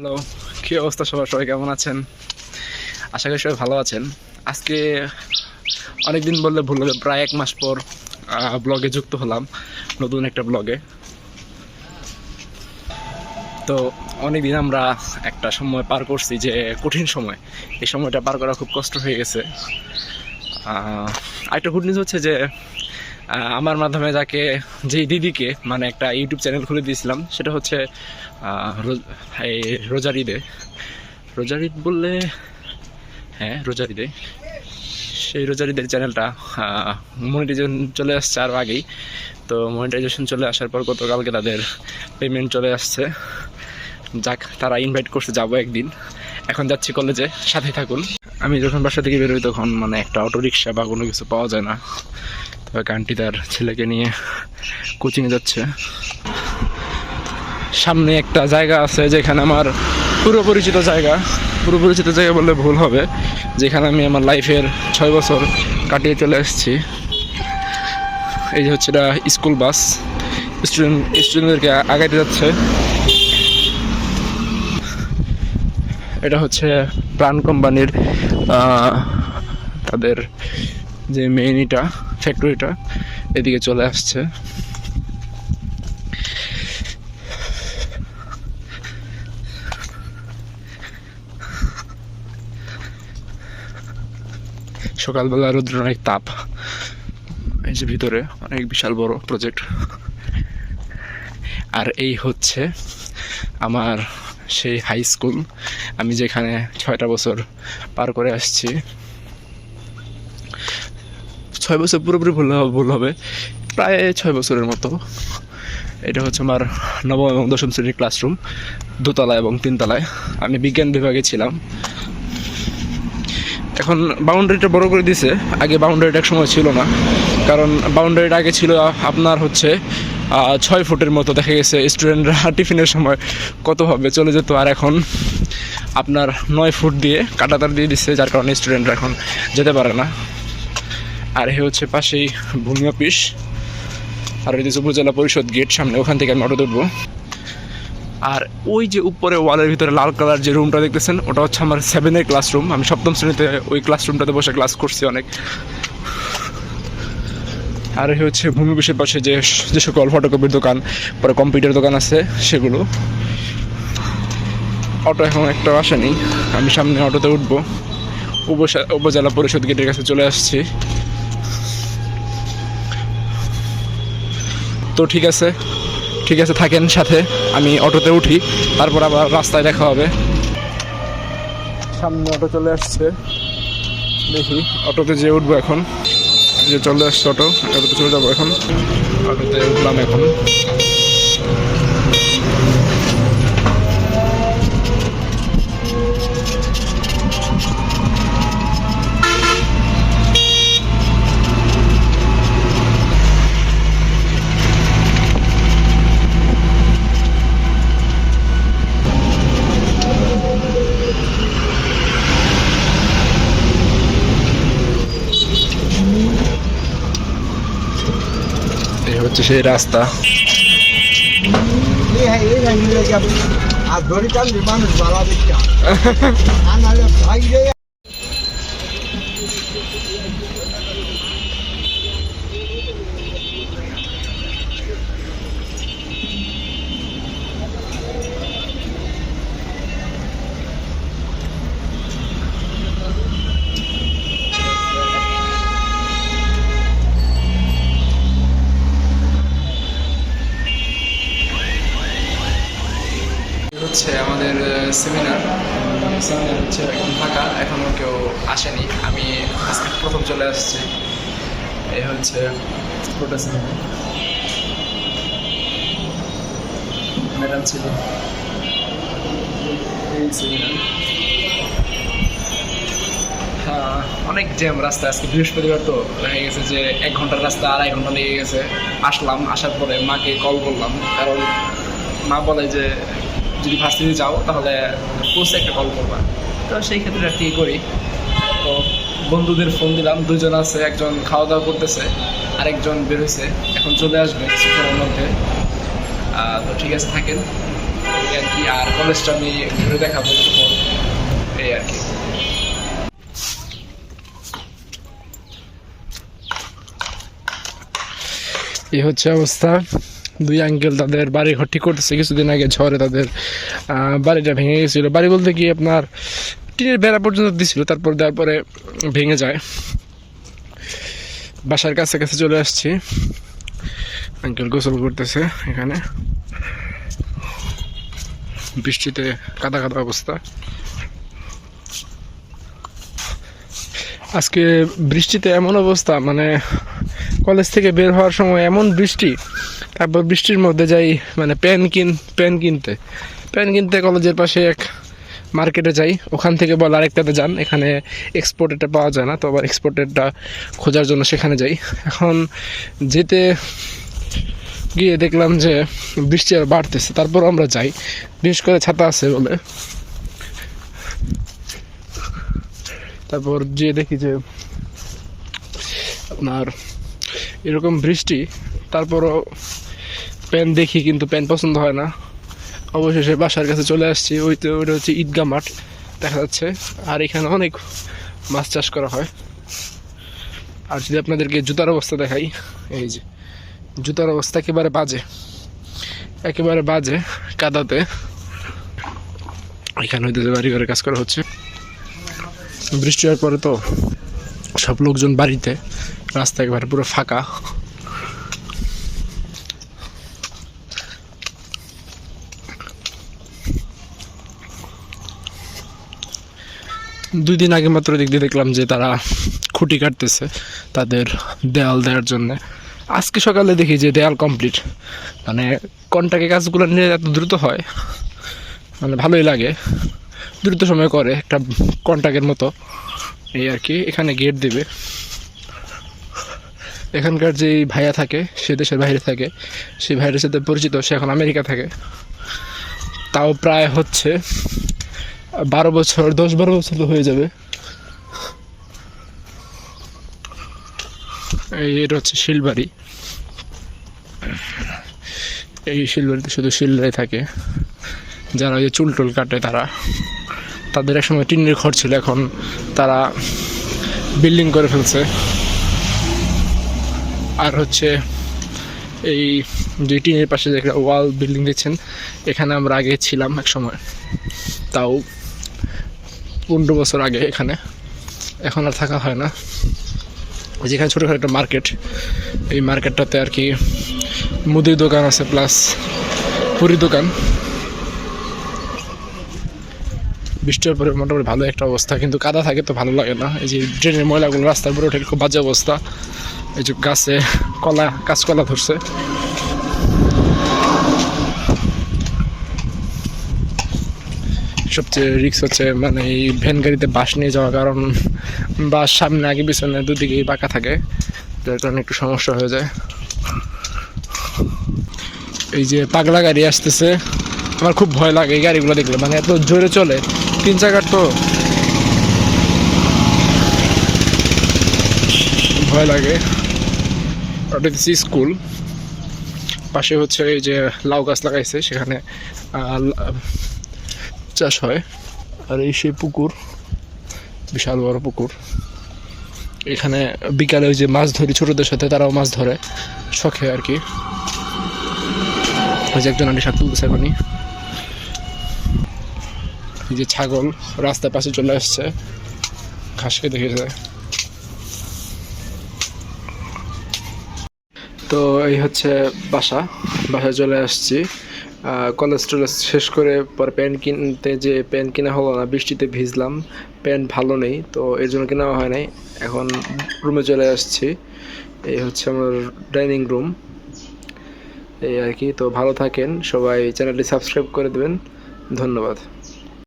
Hello, কি অবস্থা সবার? সবাই কেমন আছেন? আশা করি সবাই ভালো আছেন। আজকে অনেক দিন বললে ভুল হবে, প্রায় এক মাস পর ব্লগে যুক্ত হলাম, নতুন একটা ব্লগে। তো অনেক দিন আমরা একটা সময় পার করছি যে কঠিন সময়, এই সময়টা পার করা খুব কষ্ট হয়ে গেছে। আরেকটা গুড নিউজ হচ্ছে যে আমার মাধ্যমে যাকে যেই দিদিকে মানে একটা ইউটিউব চ্যানেল খুলে দিয়েছিলাম, সেটা হচ্ছে এই রোজার ঈদে রোজার ঈদ বললে হ্যাঁ রোজার ঈদে সেই রোজার ঈদের চ্যানেলটা মনিটাইজেশন চলে আসছে আরও আগেই। তো মনিটাইজেশন চলে আসার পর গতকালকে তাদের পেমেন্ট চলে আসছে। যাক, তারা ইনভাইট করছে, যাব একদিন। এখন যাচ্ছি কলেজে সাথে থাকুন। আমি যখন বাসা থেকে বেরোই তখন মানে একটা অটো রিক্সা বা কোনো কিছু পাওয়া যায় না। তবে আন্টি তার ছেলেকে নিয়ে কোচিংয়ে যাচ্ছে। সামনে একটা জায়গা আছে যেখানে আমার পুরো পরিচিত জায়গা। পুরো পরিচিত জায়গা বললে ভুল হবে। যেখানে আমি আমার লাইফের ছয় বছর কাটিয়ে চলে এসেছি। এই যে হচ্ছে এটা স্কুল বাস স্টুডেন্ট স্টুডেন্টদেরকে আগাইতে যাচ্ছে। এটা হচ্ছে প্রাণ কোম্পানির তাদের যে মেইন ইটা ফ্যাক্টরিটা এদিকে চলে আসছে। সকালবেলা রৌদ্র অনেক তাপ। এই যে ভিতরে অনেক বিশাল বড় প্রজেক্ট আর এই হচ্ছে আমার সেই হাই স্কুল আমি যেখানে ছয়টা বছর পার করে আসছি। ছয় বছর পুরোপুরি ভুল ভুল হবে। প্রায় ছয় বছরের মতো। এটা হচ্ছে আমার নবম এবং দশম শ্রেণির ক্লাসরুম দোতলায় এবং তিনতলায়। আমি বিজ্ঞান বিভাগে ছিলাম। এখন বাউন্ডারিটা বড় করে দিছে। আগে বাউন্ডারিটা এক সময় ছিল না। কারণ বাউন্ডারিটা আগে ছিল আপনার হচ্ছে ছয় ফুটের মতো। দেখা গেছে স্টুডেন্টরা টিফিনের সময় কতভাবে চলে যেত। আর এখন আপনার নয় ফুট দিয়ে কাটাতার দিয়ে দিচ্ছে যার কারণে স্টুডেন্টরা এখন যেতে পারে না। আর এ হচ্ছে পাশেই ভূমি অফিস। আর ওই উপজেলা পরিষদ গেট সামনে, ওখান থেকে আমি অটো উঠবো আর ওই যে উপরে ওয়ালের ভিতরে লাল কালার যে রুমটা দেখতেছেন, ওটা হচ্ছে আমার সেভেনের ক্লাসরুম আমি সপ্তম শ্রেণীতে ওই ক্লাসরুমটাতে বসে ক্লাস করছি অনেক। আর হচ্ছে ভূমি অফিসের পাশে যে যে সকল ফটোকপির দোকান, পরে কম্পিউটার দোকান আছে সেগুলো। অটো এখন একটা আসেনি। আমি সামনে অটোতে উঠবো। উপজেলা পরিষদ গেটের কাছে চলে আসছি। তো ঠিক আছে। ঠিক আছে, থাকেন সাথে। আমি অটোতে উঠি, তারপর আবার রাস্তায় দেখা হবে। সামনে অটো চলে আসছে। দেখি, অটোতে যে উঠবো এখন। যে চলে আসছে অটো, অটোতে চলে যাব এখন। অটোতে উঠলাম এখন এই হচ্ছে সেই রাস্তা হ্যাঁ হ্যাঁ আর ধরে মানুষ ভালো দেখতে হচ্ছে আমাদের সেমিনার সেমিনার হচ্ছে এখন ফাঁকা এখনও কেউ আসেনি। আমি আজকে প্রথম চলে আসছি। এই হচ্ছে পুরোটা সেমিনার ম্যাডাম ছিল। হ্যাঁ, অনেক জ্যাম রাস্তা আজকে। বৃহস্পতিবার তো দেখা গেছে যে এক ঘণ্টার রাস্তা আড়াই ঘণ্টা লেগে গেছে। আসলাম আসার পরে মাকে কল করলাম। কারণ মা বলে যে যদি ভার্সিটি যাও, তাহলে পোস্টে একটা কল করবা। তো সেই ক্ষেত্রে আর কি করি। তো বন্ধুদের ফোন দিলাম, দুজন আছে, একজন খাওয়া দাওয়া করতেছে, আরেকজন বের হয়েছে এখন চলে আসবে কিছুক্ষণের মধ্যে। তো ঠিক আছে, থাকেন। আর কি, আর কলেজটা আমি ঘুরে দেখাবো এই আর কি। এই হচ্ছে অবস্থা। দুই আঙ্কেল তাদের বাড়ি ঘর ঠিক করতেছে, কিছুদিন আগে ঝড়ে তাদের বাড়িটা ভেঙে গেছিল। বাড়ি বলতে কি আপনার টিনের বেড়া পর্যন্ত দিছিল, তারপর দেওয়ার পরে ভেঙে যায়। বাসার কাছে কাছে চলে আসছি। আঙ্কেল গোসল করতেছে এখানে। বৃষ্টিতে কাদা কাদা অবস্থা। আজকে বৃষ্টিতে এমন অবস্থা মানে কলেজ থেকে বের হওয়ার সময় এমন বৃষ্টি, তারপর বৃষ্টির মধ্যে যাই মানে প্যান কিন প্যান কিনতে। প্যান কিনতে কলেজের পাশে এক মার্কেটে যাই। ওখান থেকে বল আরেকটাতে যান। এখানে এক্সপোর্টেডটা পাওয়া যায় না, তো আবার এক্সপোর্টেডটা খোঁজার জন্য সেখানে যাই। এখন যেতে গিয়ে দেখলাম যে বৃষ্টি আর বাড়তেছে, তারপর আমরা যাই। বিশেষ করে ছাতা আছে বলে। তারপর যে দেখি যে আপনার এরকম বৃষ্টি, তারপরও প্যান দেখি কিন্তু প্যান পছন্দ হয় না। অবশেষে বাসার কাছে চলে আসছি, ওই তো ওইটা হচ্ছে ঈদগা মাঠ, দেখা যাচ্ছে। আর এখানে অনেক মাছ চাষ করা হয়। আর যদি আপনাদেরকে জুতার অবস্থা দেখাই, এই যে, জুতার অবস্থা একেবারে বাজে। একেবারে বাজে কাদাতে। এখানে হইতে বাড়ি ঘরে কাজ করা হচ্ছে। বৃষ্টি হওয়ার পরে তো সব লোকজন বাড়িতে। রাস্তা একেবারে পুরো ফাঁকা। দুই দিন আগে মাত্র দিক দিয়ে দেখলাম যে তারা খুঁটি কাটতেছে তাদের দেয়াল দেওয়ার জন্য। আজকে সকালে দেখি যে দেয়াল কমপ্লিট মানে কন্টাকে কাজগুলো নিয়ে এত দ্রুত হয় মানে ভালোই লাগে। দ্রুত সময় করে একটা কন্টাকের মতো এই আর কি, এখানে গেট দিবে। এখানকার যে ভাইয়া থাকে, সে দেশের বাইরে থাকে, সেই ভাইয়ের সাথে পরিচিত, সে এখন আমেরিকা থাকে। তাও প্রায় হচ্ছে বারো বছর, দশ বারো বছর তো হয়ে যাবে। এই এটা হচ্ছে শিলবাড়ি। এই শিলবাড়িতে শুধু শিলরাই থাকে। যারা ওই চুল টুল কাটে তারা। তাদের এক সময় টিনের ঘর ছিল, এখন তারা বিল্ডিং করে ফেলছে। আর হচ্ছে এই যে টিনের পাশে যে ওয়াল বিল্ডিং দেখছেন, এখানে আমরা আগে ছিলাম এক সময়। তাও পনেরো বছর আগে এখানে। এখন আর থাকা হয় না। যেখানে ছোটোখাটো একটা মার্কেট, এই মার্কেটটাতে আর কি মুদির দোকান আছে প্লাস পুরি দোকান। বৃষ্টির পরে মোটামুটি ভালো একটা অবস্থা, কিন্তু কাদা থাকে তো ভালো লাগে না। এই যে ড্রেনের ময়লাগুলো রাস্তার উপরে ওঠে, খুব বাজে অবস্থা। এই যে গাছে কলা কাঁচকলা ধরছে। সবচেয়ে রিক্স হচ্ছে মানে এই ভ্যান গাড়িতে বাস নিয়ে যাওয়া, কারণ বাস সামনে আগে পিছনে দুদিকেই বাঁকা থাকে যার কারণে একটু সমস্যা হয়ে যায়। এই যে পাগলা গাড়ি আসতেছে, আমার খুব ভয় লাগে এই গাড়িগুলো দেখলে মানে এত জোরে চলে, তিন চাকার তো। ভয় লাগে। ওটা হচ্ছে স্কুল পাশে হচ্ছে এই যে লাউ গাছ লাগাইছে, সেখানে চাষ হয়। আর এই সেই পুকুর, বিশাল বড় পুকুর। এখানে বিকালে ওই যে মাছ ধরি ছোটদের সাথে, তারাও মাছ ধরে, শখে আর কি। ওই যে একজন আন্টি শাক তুলতেছে এখনই যে ছাগল রাস্তার পাশে চলে আসছে ঘাসকে দেখে যায় তো এই হচ্ছে বাসা। বাসায় চলে আসছি। কলেজ টলেজ শেষ করে পরে প্যান্ট কিনতে যে প্যান্ট কিনা হলো না, বৃষ্টিতে ভিজলাম। প্যান্ট ভালো নেই, তো এর জন্য কেনা হয় নাই। এখন রুমে চলে আসছি। এই হচ্ছে আমার ডাইনিং রুম এই আর কি, তো ভালো থাকেন। সবাই চ্যানেলটি সাবস্ক্রাইব করে দেবেন। ধন্যবাদ।